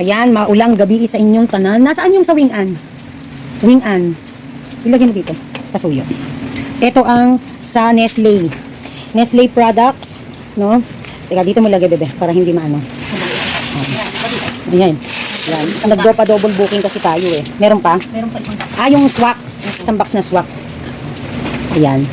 Ayan, maulang gabi sa inyong tanan. Nasaan yung sa Wing-An? Wing-An. Ilagay mo dito. Pasuyo. Ito ang sa Nestle. Nestle products, no? Teka, dito mo lagay, bebe, para hindi maano. Ayan. Ayan. Nag-do pa double booking kasi tayo eh. Meron pa? Meron pa isang box. Ah, yung swak. Isang box na swak. Ayan.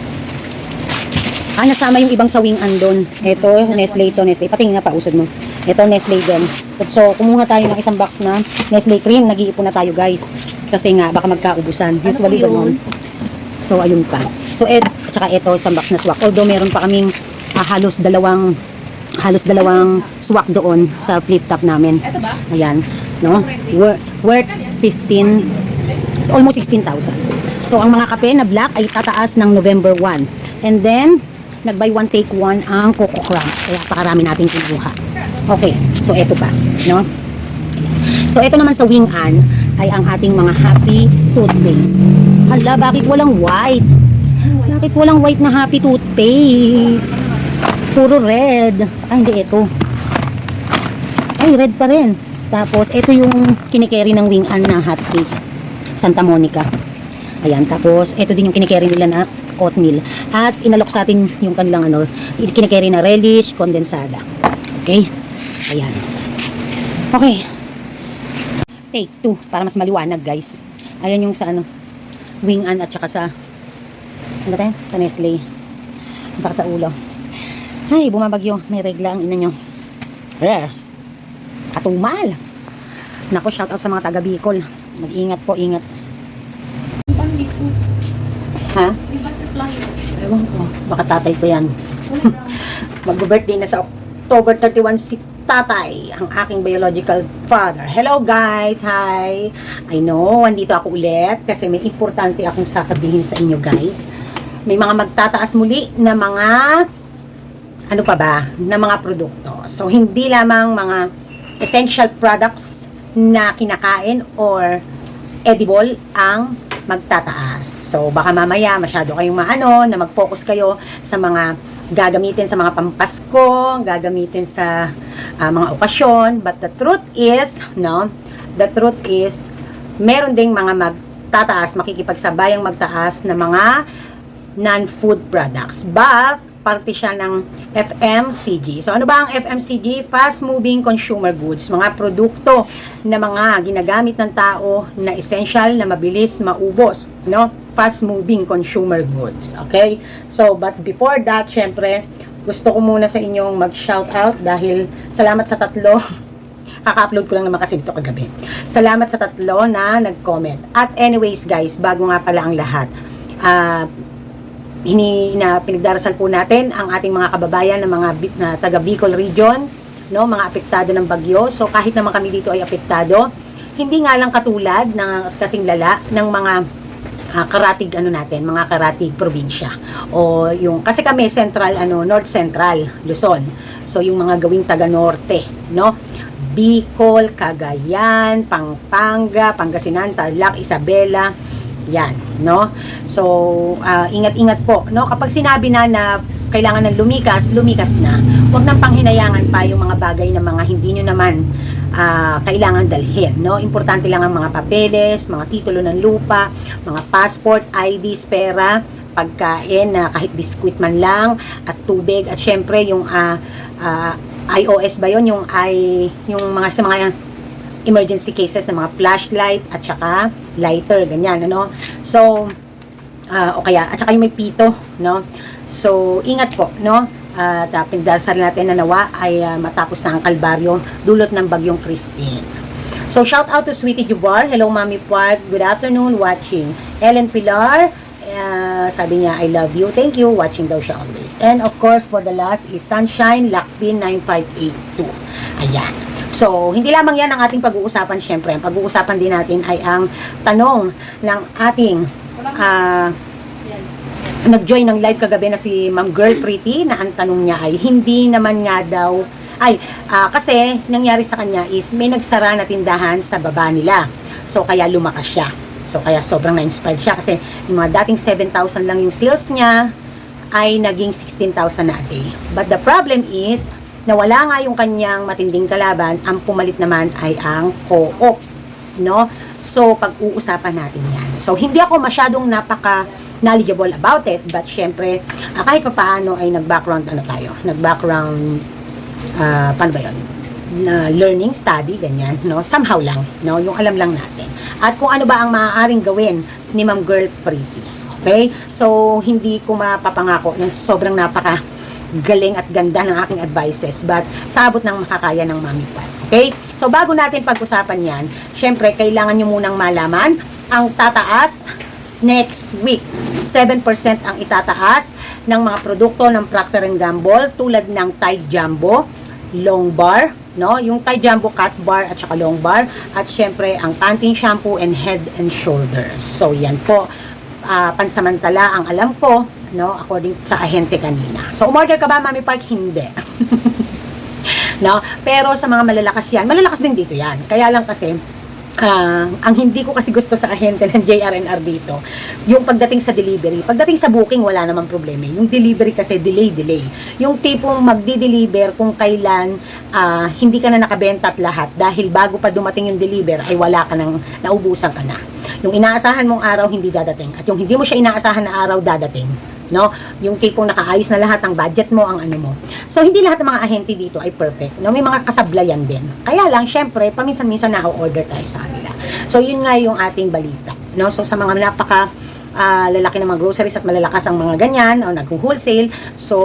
Ah, nasama yung ibang sawing andon. Ito, Nestle ito, Nestle. Patingin nga pa, usad mo. Ito, Nestle din. So, kumuha tayo ng isang box na Nestle cream. Nag-iipon na tayo, guys. Kasi nga, baka magkaubusan. Usually, Ano yun? ganun. So, ayun pa. So, et, at saka ito, isang box na swak. Although, meron pa kaming ah, halos dalawang halos dalawang swak doon sa flip top namin. Ito ba? Ayan, no? Worth, worth 15, it's almost 16,000. So, ang mga kape na black ay tataas ng November 1. And then, nag-buy one take one ang Coco Crunch. Kaya pakarami natin kinuha. Okay, so eto pa, no? So, ito naman sa Wing An ay ang ating mga happy toothpaste. Hala, bakit walang white? Bakit walang white na happy toothpaste? Puro red. Ay, hindi ito. Ay, red pa rin. Tapos, ito yung kinikerry ng Wing An na hot cake. Santa Monica. Ayan, tapos, ito din yung kinikerry nila na oatmeal. At inalok sa atin yung kanilang ano, kinikerry na relish, kondensada. Okay? Ayan. Okay. Take two, para mas maliwanag, guys. Ayan yung sa ano, Wing An at saka sa, ano tayo? Sa Nestle. Sakit sa ulo. Ay, bumabagyo. May regla ang ina nyo. Rare. Katumal. Nako, shout out sa mga taga Bicol. Mag-ingat po, ingat. Ha? Ewan ko. Baka tatay ko yan. Mag-birthday na sa October 31 si tatay, ang aking biological father. Hello guys! Hi! I know, andito ako ulit kasi may importante akong sasabihin sa inyo guys. May mga magtataas muli na mga ano pa ba, na mga produkto. So, hindi lamang mga essential products na kinakain or edible ang magtataas. So, baka mamaya masyado kayong maano na mag-focus kayo sa mga gagamitin sa mga pampasko, gagamitin sa ah, mga okasyon. But the truth is, no, the truth is, meron ding mga magtataas, makikipagsabayang magtaas na mga non-food products. But, parte siya ng FMCG. So, ano ba ang FMCG? Fast Moving Consumer Goods. Mga produkto na mga ginagamit ng tao na essential, na mabilis maubos. No? Fast Moving Consumer Goods. Okay? So, but before that, syempre, gusto ko muna sa inyong mag-shout out dahil salamat sa tatlo Kaka-upload ko lang naman kasi dito kagabi. Salamat sa tatlo na nag-comment. At anyways guys, bago nga pala ang lahat, ah, hini na pinagdarasal po natin ang ating mga kababayan ng mga na taga Bicol region, no, mga apektado ng bagyo. So kahit naman kami dito ay apektado, hindi nga lang katulad ng kasing lala ng mga ah, karatig ano natin, mga karatig probinsya. O yung kasi kami central ano, North Central, Luzon. So yung mga gawing taga Norte, no? Bicol, Cagayan, Pampanga, Pangasinan, Tarlac, Isabela, yan, no? So, ah, ingat-ingat po, no? Kapag sinabi na na kailangan ng lumikas, lumikas na. Huwag nang panghinayangan pa yung mga bagay na mga hindi nyo naman ah, kailangan dalhin, no? Importante lang ang mga papeles, mga titulo ng lupa, mga passport, IDs, pera, pagkain na kahit biskwit man lang at tubig at syempre yung ah, ah, iOS ba yon yung i yung mga sa mga emergency cases ng mga flashlight at saka lighter, ganyan, ano. So, ah, o kaya, at saka yung may pito, no. So, ingat po, no. At uh, pinagdasal natin na nawa ay ah, matapos na ang kalbaryo dulot ng bagyong Christine. So, shout out to Sweetie Jubar. Hello, Mami Park. Good afternoon, watching. Ellen Pilar, ah, sabi niya, I love you. Thank you. Watching daw siya always. And of course, for the last is Sunshine Lakpin 9582. Ayan. So, hindi lamang yan ang ating pag-uusapan, syempre. Ang pag-uusapan din natin ay ang tanong ng ating Yan. nag-join ng live kagabi na si Ma'am Girl Pretty na ang tanong niya ay hindi naman nga daw ay ah, kasi nangyari sa kanya is may nagsara na tindahan sa baba nila. So kaya lumakas siya. So kaya sobrang na-inspired siya kasi yung mga dating 7,000 lang yung sales niya ay naging 16,000 na a day. But the problem is na wala nga yung kanyang matinding kalaban, ang pumalit naman ay ang co-op, no? So, pag-uusapan natin yan. So, hindi ako masyadong napaka knowledgeable about it, but syempre, ah, kahit pa paano ay nag-background, ano tayo, nag-background, ah, paano ba yun? Na learning, study, ganyan, no? Somehow lang, no? Yung alam lang natin. At kung ano ba ang maaaring gawin ni Ma'am Girl Pretty. Okay? So, hindi ko mapapangako na sobrang napaka galing at ganda ng aking advices but sa abot ng makakaya ng mami pa. Okay? So, bago natin pag-usapan yan, syempre, kailangan nyo munang malaman ang tataas next week. 7% ang itataas ng mga produkto ng Procter Gamble tulad ng Tide Jumbo, Long Bar, no? Yung Tide Jumbo Cut Bar at saka Long Bar at syempre ang Pantene Shampoo and Head and Shoulders. So, yan po. Ah, pansamantala ang alam ko, no, according sa ahente kanina. So, umorder ka ba, Mami Park? Hindi. no? Pero sa mga malalakas yan, malalakas din dito yan. Kaya lang kasi, ah, ang hindi ko kasi gusto sa ahente ng JRNR dito, yung pagdating sa delivery. Pagdating sa booking, wala namang problema. Yung delivery kasi, delay, delay. Yung tipong magdi-deliver kung kailan ah, hindi ka na nakabenta at lahat dahil bago pa dumating yung deliver, ay wala ka nang, naubusan ka na. Yung inaasahan mong araw, hindi dadating. At yung hindi mo siya inaasahan na araw, dadating no? Yung tipong nakaayos na lahat ang budget mo, ang ano mo. So, hindi lahat ng mga ahente dito ay perfect, no? May mga kasablayan din. Kaya lang, syempre, paminsan-minsan na-order tayo sa kanila. So, yun nga yung ating balita, no? So, sa mga napaka ah, lalaki ng mga groceries at malalakas ang mga ganyan o nag-wholesale. So,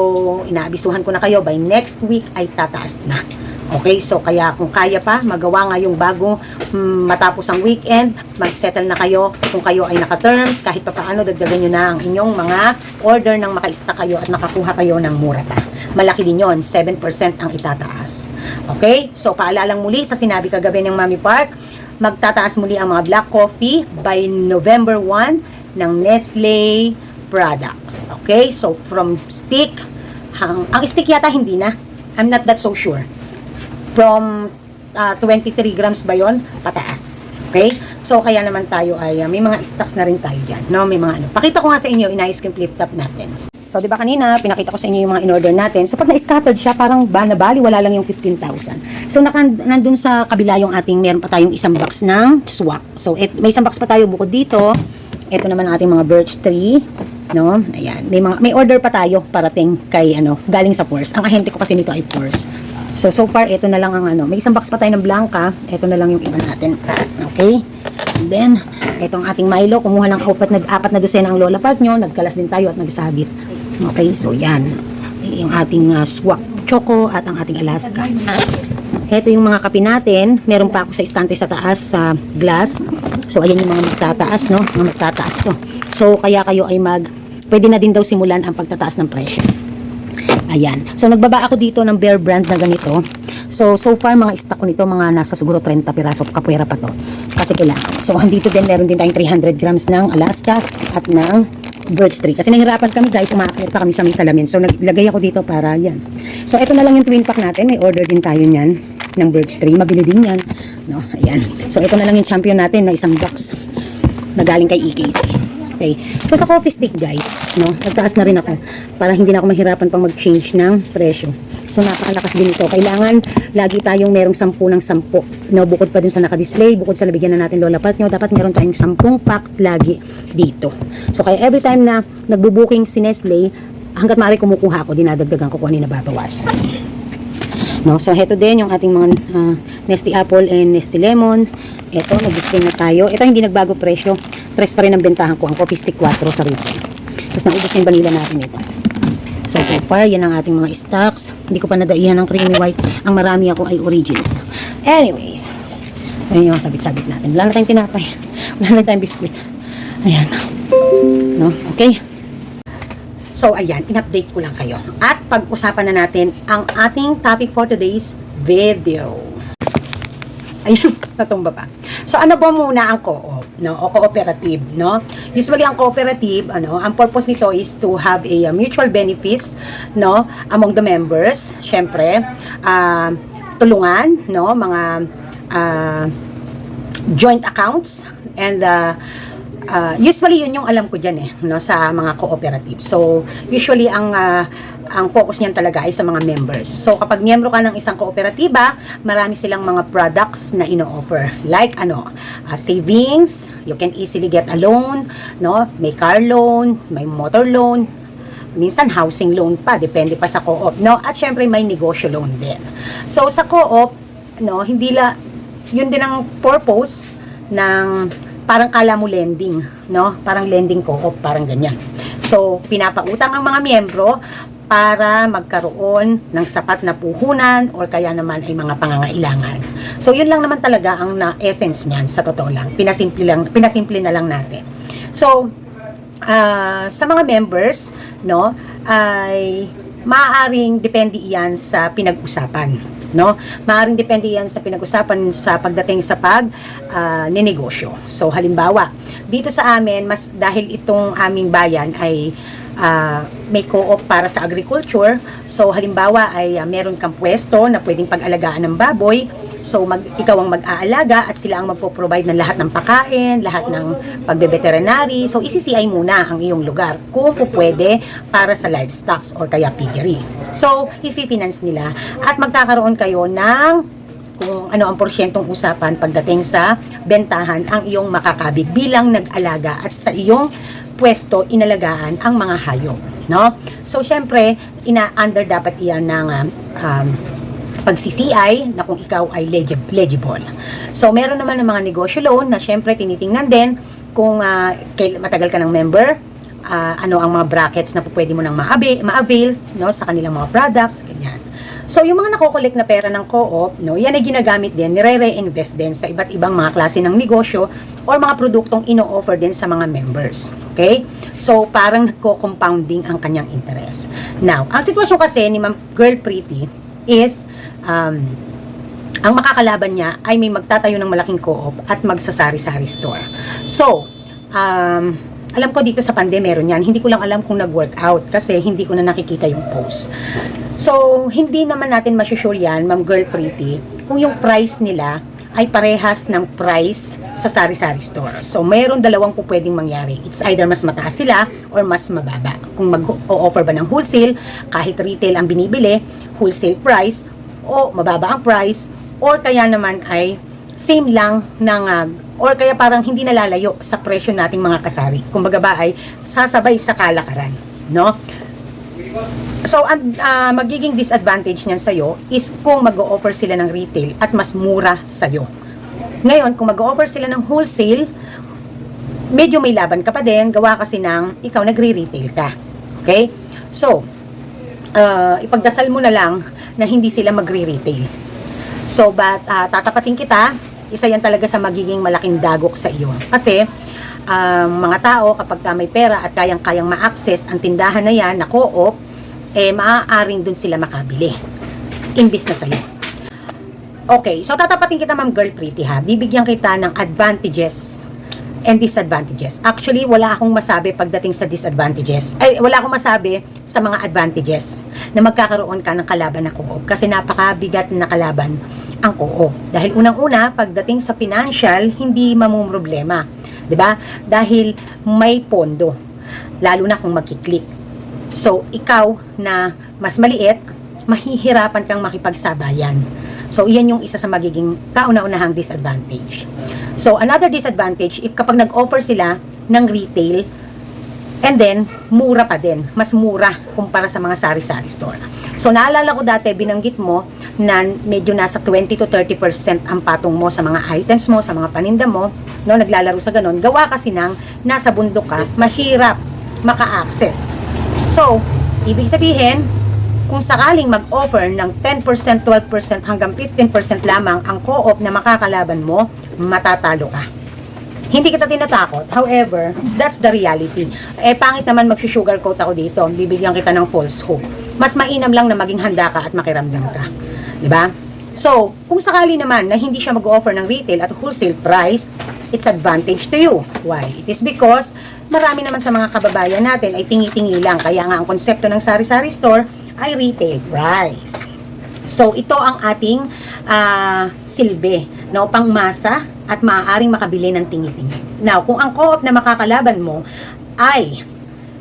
inaabisuhan ko na kayo by next week ay tataas na. Okay, so kaya kung kaya pa, magawa nga yung bago mm, matapos ang weekend, mag-settle na kayo kung kayo ay naka-terms, kahit pa paano, dagdagan nyo na ang inyong mga order ng makaista kayo at nakakuha kayo ng mura pa. Malaki din yon 7% ang itataas. Okay, so paalalang muli sa sinabi kagabi ng Mami Park, magtataas muli ang mga black coffee by November 1 ng Nestle products. Okay, so from stick, hang, ang stick yata hindi na. I'm not that so sure from ah, 23 grams ba yon pataas. Okay? So, kaya naman tayo ay, ah, may mga stocks na rin tayo dyan. No? May mga ano. Pakita ko nga sa inyo, inayos ko yung flip top natin. So, di ba kanina, pinakita ko sa inyo yung mga in-order natin. So, pag na-scattered siya, parang ba na bali, wala lang yung 15,000. So, naka, nandun sa kabila yung ating, meron pa tayong isang box ng swak. So, et, may isang box pa tayo bukod dito. Ito naman ating mga birch tree. No? Ayan. May, mga, may order pa tayo parating kay, ano, galing sa Force. Ang ahente ko kasi nito ay Force. So, so far, ito na lang ang ano. May isang box pa tayo ng Blanca. Ito na lang yung iba natin. Okay? And then, ito ang ating Milo. Kumuha lang apat na, apat na dosena ang Lola Park nyo. Nagkalas din tayo at nagsabit. Okay? So, yan. Yung ating uh, swak choco at ang ating Alaska. Ito yung mga kape natin. Meron pa ako sa istante sa taas sa glass. So, ayan yung mga magtataas, no? Mga magtataas to. So, kaya kayo ay mag... Pwede na din daw simulan ang pagtataas ng presyo. Ayan. So, nagbaba ako dito ng Bear brand na ganito. So, so far, mga stock ko nito, mga nasa siguro 30 piraso, kapwera pa to. Kasi kailangan. So, andito din, meron din tayong 300 grams ng Alaska at ng birch tree. Kasi nahirapan kami guys, umakit pa kami sa may salamin. So, naglagay ako dito para yan. So, ito na lang yung twin pack natin. May order din tayo niyan ng birch tree. Mabili din yan. No, ayan. So, ito na lang yung champion natin na isang box na galing kay EKC. Okay. So, sa coffee stick, guys, no, nagtaas na rin ako para hindi na ako mahirapan pang mag-change ng presyo. So, napakalakas din ito. Kailangan lagi tayong merong 10 ng 10. No, bukod pa dun sa naka-display, bukod sa nabigyan na natin Lola Park nyo, dapat meron tayong 10 pack lagi dito. So, kaya every time na nagbo-booking si Nestle, hanggat maaari kumukuha ako, dinadagdagan ko kung ano yung nababawasan. No, so heto din yung ating mga ah, Nesty Apple and Nesty Lemon. Ito, nag-display na tayo. Ito hindi nagbago presyo. Tres pa rin ang bentahan ko. Ang Coffee Stick 4 sa retail. Tapos naubos na yung vanilla natin ito. So, so far, yan ang ating mga stocks. Hindi ko pa nadaihan ng creamy white. Ang marami ako ay original. Anyways, ayun yung sabit-sabit natin. Wala na tayong tinapay. Wala na tayong biskuit. Ayan. No? Okay? So, ayan, in-update ko lang kayo. At pag-usapan na natin ang ating topic for today's video. Ayun, natumba pa. So, ano ba muna ang co-op, no? O cooperative, no? Usually, ang cooperative, ano, ang purpose nito is to have a uh, mutual benefits, no? Among the members, syempre, ah, tulungan, no? Mga, ah, joint accounts, and, uh, uh, usually yun yung alam ko dyan eh, no, sa mga cooperative. So, usually ang uh, ang focus niyan talaga ay sa mga members. So kapag miyembro ka ng isang kooperatiba, marami silang mga products na ino-offer. Like ano, ah, savings, you can easily get a loan, no? May car loan, may motor loan, minsan housing loan pa, depende pa sa co-op, no? At syempre may negosyo loan din. So sa co-op, no, hindi la yun din ang purpose ng parang kala mo lending, no? Parang lending co-op, parang ganyan. So, pinapautang ang mga miyembro para magkaroon ng sapat na puhunan or kaya naman ay mga pangangailangan. So, yun lang naman talaga ang na essence niyan sa totoo lang. Pinasimple lang, pinasimple na lang natin. So, ah, sa mga members, no, ay maaaring depende iyan sa pinag-usapan, no? Maaaring depende iyan sa pinag-usapan sa pagdating sa pag ah, ninegosyo. So halimbawa, dito sa amin mas dahil itong aming bayan ay ah, may co-op para sa agriculture. So halimbawa ay ah, meron kang pwesto na pwedeng pag-alagaan ng baboy. So mag, ikaw ang mag-aalaga at sila ang magpo-provide ng lahat ng pakain, lahat ng pagbe-veterinary. So isi-CI muna ang iyong lugar kung po pwede para sa livestock or kaya piggery. So ifi-finance nila at magkakaroon kayo ng kung ano ang porsyentong usapan pagdating sa bentahan ang iyong makakabig bilang nag-alaga at sa iyong pwesto inalagaan ang mga hayop, no? So syempre, ina-under dapat iyan ng um, um, pag-CCI na kung ikaw ay legi- legible. So meron naman ng mga negosyo loan na syempre tinitingnan din kung kail- matagal ka ng member, ah, ano ang mga brackets na pwede mo nang ma-avail, ma-avail no, sa kanilang mga products, ganyan. So, yung mga nakokolek na pera ng co-op, no, yan ay ginagamit din, nire-reinvest din sa iba't ibang mga klase ng negosyo or mga produktong ino-offer din sa mga members. Okay? So, parang nagko-compounding ang kanyang interest. Now, ang sitwasyon kasi ni Ma'am Girl Pretty is, um, ang makakalaban niya ay may magtatayo ng malaking co-op at magsasari-sari store. So, um, alam ko dito sa Pande meron yan. Hindi ko lang alam kung nag-workout kasi hindi ko na nakikita yung post. So, hindi naman natin masusure yan, Ma'am Girl Pretty, kung yung price nila ay parehas ng price sa sari-sari store. So, mayroon dalawang po pwedeng mangyari. It's either mas mataas sila or mas mababa. Kung mag-o-offer ba ng wholesale, kahit retail ang binibili, wholesale price, o mababa ang price, or kaya naman ay same lang ng ah, or kaya parang hindi nalalayo sa presyo nating mga kasari. Kumbaga ba ay sasabay sa kalakaran, no? So, ang ah, magiging disadvantage niyan sa'yo is kung mag-o-offer sila ng retail at mas mura sa'yo. Ngayon, kung mag-o-offer sila ng wholesale, medyo may laban ka pa din, gawa kasi ng ikaw nagre-retail ka. Okay? So, ah, ipagdasal mo na lang na hindi sila magre-retail. So, but ah, tatapatin kita, isa yan talaga sa magiging malaking dagok sa iyo. Kasi, ang mga tao, kapag ka may pera at kayang-kayang ma-access ang tindahan na yan na co-op, eh, maaaring dun sila makabili. Imbis na sa'yo. Okay, so tatapatin kita ma'am girl pretty ha. Bibigyan kita ng advantages and disadvantages. Actually, wala akong masabi pagdating sa disadvantages. Ay, wala akong masabi sa mga advantages na magkakaroon ka ng kalaban na co-op. Kasi napakabigat na kalaban ang co-op. Dahil unang-una, pagdating sa financial, hindi mamumroblema. ba? Dahil may pondo. Lalo na kung magkiklik. So, ikaw na mas maliit, mahihirapan kang makipagsabayan. So, iyan yung isa sa magiging kauna-unahang disadvantage. So, another disadvantage, if kapag nag-offer sila ng retail, and then, mura pa din. Mas mura kumpara sa mga sari-sari store. So, naalala ko dati, binanggit mo na medyo nasa 20 to 30% ang patong mo sa mga items mo, sa mga paninda mo, no, naglalaro sa ganun. Gawa kasi ng nasa bundok ka, mahirap maka-access. So, ibig sabihin, kung sakaling mag-offer ng 10%, 12% hanggang 15% lamang ang co-op na makakalaban mo, matatalo ka. Hindi kita tinatakot. However, that's the reality. Eh, pangit naman mag-sugarcoat ako dito. Bibigyan kita ng false hope. Mas mainam lang na maging handa ka at makiramdam ka. Ba? So, kung sakali naman na hindi siya mag-offer ng retail at wholesale price, it's advantage to you. Why? It is because marami naman sa mga kababayan natin ay tingi-tingi lang. Kaya nga ang konsepto ng sari-sari store ay retail price. So, ito ang ating ah, silbi, no, pangmasa at maaaring makabili ng tingi-tingi. Now, kung ang co-op na makakalaban mo ay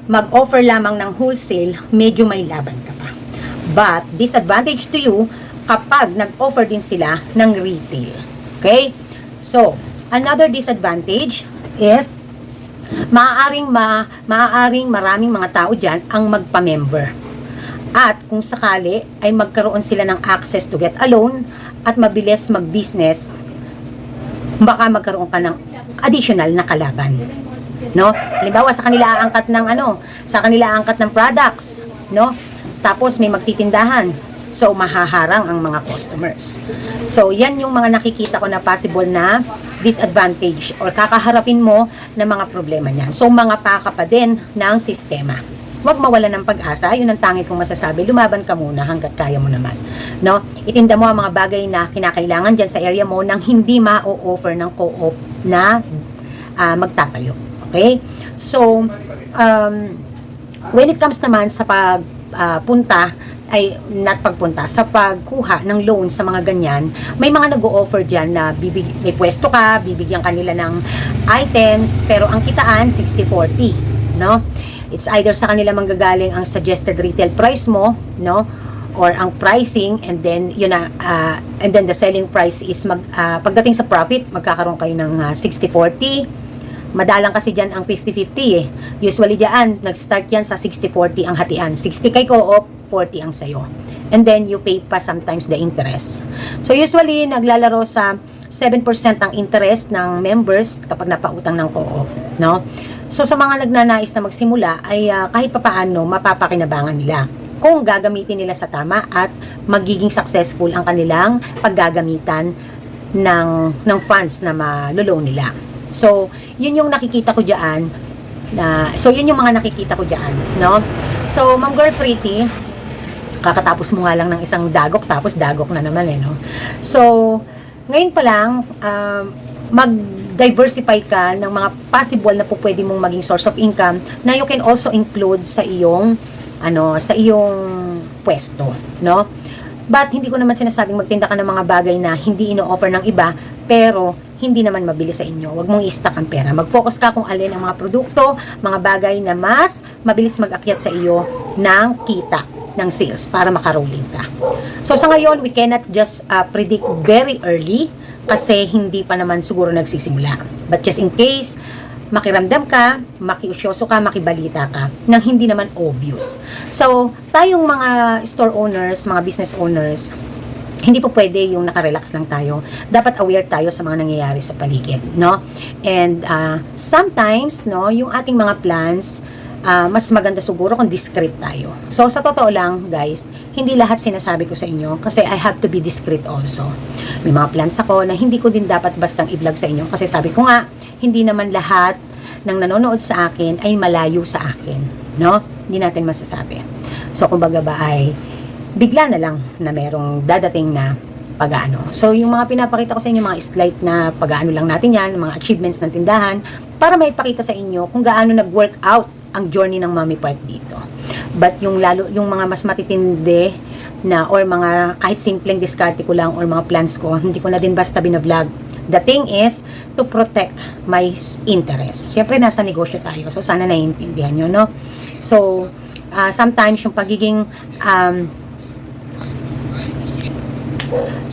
mag-offer lamang ng wholesale, medyo may laban ka pa. But, disadvantage to you kapag nag-offer din sila ng retail. Okay? So, another disadvantage is maaaring ma maaaring maraming mga tao diyan ang magpa-member. At kung sakali ay magkaroon sila ng access to get a loan at mabilis mag-business, baka magkaroon ka ng additional na kalaban. No? Halimbawa sa kanila aangkat ng ano, sa kanila aangkat ng products, no? Tapos may magtitindahan. So mahaharang ang mga customers. So yan yung mga nakikita ko na possible na disadvantage or kakaharapin mo ng mga problema niyan. So mga paka pa din ng sistema. Huwag mawala ng pag-asa, yun ang tangi kong masasabi. Lumaban ka muna hanggat kaya mo naman. No? Itinda mo ang mga bagay na kinakailangan dyan sa area mo nang hindi ma-offer ng co-op na ah, magtatayo. Okay? So, um, when it comes naman sa pagpunta, ay not pagpunta, sa pagkuha ng loan sa mga ganyan, may mga nag-o-offer dyan na bibig, may pwesto ka, bibigyan kanila ng items, pero ang kitaan 60-40, no? It's either sa kanila manggagaling ang suggested retail price mo, no? or ang pricing and then yun na ah, and then the selling price is mag ah, pagdating sa profit magkakaroon kayo ng ah, 60-40 madalang kasi dyan ang 50-50 eh. Usually dyan nag-start yan sa 60-40 ang hatian. 60 kay co-op 40 ang sayo. And then you pay pa sometimes the interest. So usually naglalaro sa 7% ang interest ng members kapag napautang ng co-op no so sa mga nagnanais na magsimula ay ah, kahit papaano mapapakinabangan nila kung gagamitin nila sa tama at magiging successful ang kanilang paggagamitan ng ng funds na maloloan nila. So, yun yung nakikita ko diyan na so yun yung mga nakikita ko diyan, no? So, Ma'am Girl Pretty, kakatapos mo nga lang ng isang dagok tapos dagok na naman eh, no? So, ngayon pa lang um, mag-diversify ka ng mga possible na po pwede mong maging source of income na you can also include sa iyong ano, sa iyong pwesto, no? But hindi ko naman sinasabing magtinda ka ng mga bagay na hindi ino-offer ng iba, pero hindi naman mabili sa inyo. Huwag mong i-stack ang pera. Mag-focus ka kung alin ang mga produkto, mga bagay na mas mabilis mag-akyat sa iyo ng kita ng sales para makarolling ka. So sa ngayon, we cannot just uh, predict very early kasi hindi pa naman siguro nagsisimula. But just in case, makiramdam ka, makiusyoso ka, makibalita ka, nang hindi naman obvious. So, tayong mga store owners, mga business owners, hindi po pwede yung nakarelax lang tayo. Dapat aware tayo sa mga nangyayari sa paligid, no? And uh, sometimes, no, yung ating mga plans, uh, mas maganda siguro kung discreet tayo. So, sa totoo lang, guys, hindi lahat sinasabi ko sa inyo kasi I have to be discreet also. May mga plans ako na hindi ko din dapat bastang i-vlog sa inyo kasi sabi ko nga, hindi naman lahat ng nanonood sa akin ay malayo sa akin, no? Hindi natin masasabi. So, kumbaga ba ay bigla na lang na merong dadating na pag-ano. So, yung mga pinapakita ko sa inyo, mga slight na pag-ano lang natin yan, mga achievements ng tindahan, para may ipakita sa inyo kung gaano nag-work out ang journey ng Mami Park dito. But yung lalo, yung mga mas matitindi na or mga kahit simpleng diskarte ko lang or mga plans ko, hindi ko na din basta binavlog. The thing is to protect my interest. Siyempre, nasa negosyo tayo. So, sana naiintindihan nyo, no? So, ah, sometimes yung pagiging um,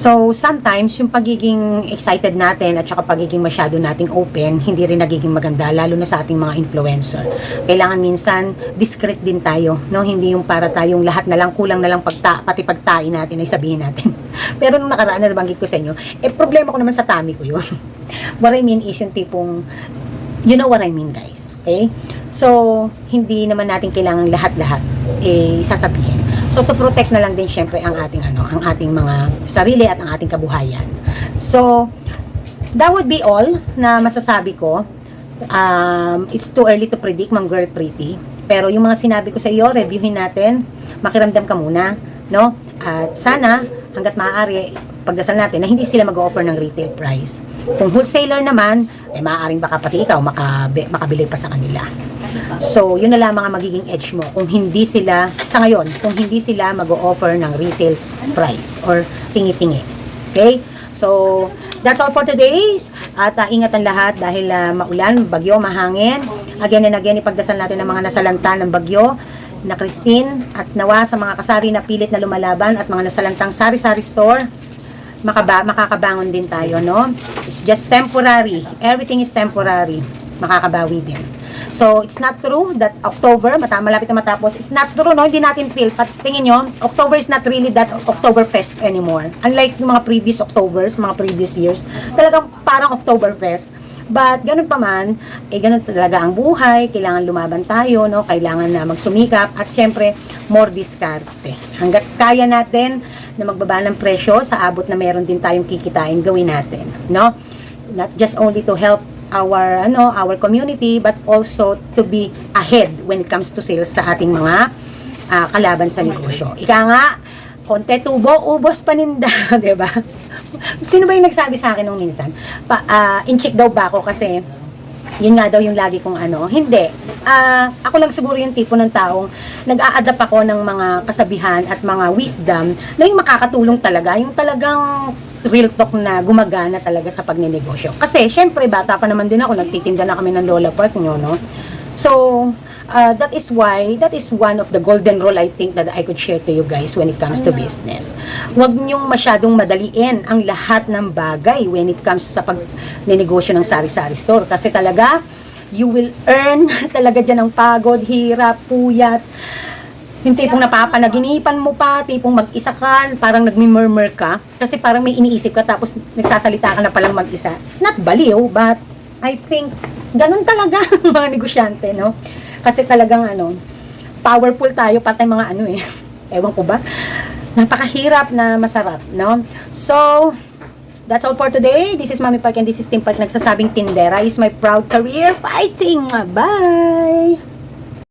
So, sometimes, yung pagiging excited natin at saka pagiging masyado nating open, hindi rin nagiging maganda, lalo na sa ating mga influencer. Kailangan minsan, discreet din tayo, no? Hindi yung para tayong lahat na lang, kulang na lang pagta, pati pagtain natin ay sabihin natin. Pero nung nakaraan na nabanggit ko sa inyo, eh, problema ko naman sa tummy ko yun. what I mean is yung tipong, you know what I mean, guys. Okay? So, hindi naman natin kailangan lahat-lahat eh, sasabihin. So to protect na lang din syempre ang ating ano, ang ating mga sarili at ang ating kabuhayan. So that would be all na masasabi ko. Um, it's too early to predict, Ma'am Girl Pretty. Pero yung mga sinabi ko sa iyo, reviewin natin. Makiramdam ka muna, no? At sana hangga't maaari pagdasal natin na hindi sila mag-offer ng retail price. Kung wholesaler naman, eh maaaring baka pati ikaw makabi, makabili pa sa kanila. So, yun na lamang ang magiging edge mo kung hindi sila, sa ngayon, kung hindi sila mag-o-offer ng retail price or tingi-tingi. Okay? So, that's all for today's. At uh, ingat ang lahat dahil uh, maulan, bagyo, mahangin. Again and again, ipagdasal natin ang mga nasalanta ng bagyo na Christine at nawa sa mga kasari na pilit na lumalaban at mga nasalantang sari-sari store makaba makakabangon din tayo, no? It's just temporary. Everything is temporary. Makakabawi din. So, it's not true that October, mata malapit na matapos, it's not true, no? Hindi natin feel. Pat, tingin nyo, October is not really that Oktoberfest anymore. Unlike yung mga previous Octobers, mga previous years, talagang parang Oktoberfest. But, ganun pa man, eh, ganun talaga ang buhay, kailangan lumaban tayo, no? Kailangan na magsumikap, at syempre, more diskarte. Hanggat kaya natin na magbaba ng presyo, sa abot na meron din tayong kikitain, gawin natin, no? Not just only to help our ano our community but also to be ahead when it comes to sales sa ating mga ah, kalaban sa negosyo. Ika nga, konti tubo, ubos paninda, 'di ba? Sino ba yung nagsabi sa akin nung minsan? Pa, ah, in-check daw ba ako kasi yun nga daw yung lagi kong ano. Hindi. Ah, ako lang siguro yung tipo ng taong nag-a-adapt ako ng mga kasabihan at mga wisdom na yung makakatulong talaga, yung talagang real talk na gumagana talaga sa pagnenegosyo. Kasi, syempre, bata pa naman din ako, nagtitinda na kami ng Lola Park nyo, no? So, uh, that is why, that is one of the golden rule I think that I could share to you guys when it comes to business. Huwag niyong masyadong madaliin ang lahat ng bagay when it comes sa pagnenegosyo ng sari-sari store. Kasi talaga, you will earn talaga dyan ang pagod, hirap, puyat, yung tipong napapanaginipan mo pa, tipong mag-isa ka, parang nagmi-murmur ka, kasi parang may iniisip ka, tapos nagsasalita ka na palang mag-isa. It's not baliw, but I think, ganun talaga ang mga negosyante, no? Kasi talagang ano, powerful tayo, pati mga ano eh, ewan ko ba, napakahirap na masarap, no? So, That's all for today. This is Mami Park and this is Park nagsasabing Tindera is my proud career fighting. Bye!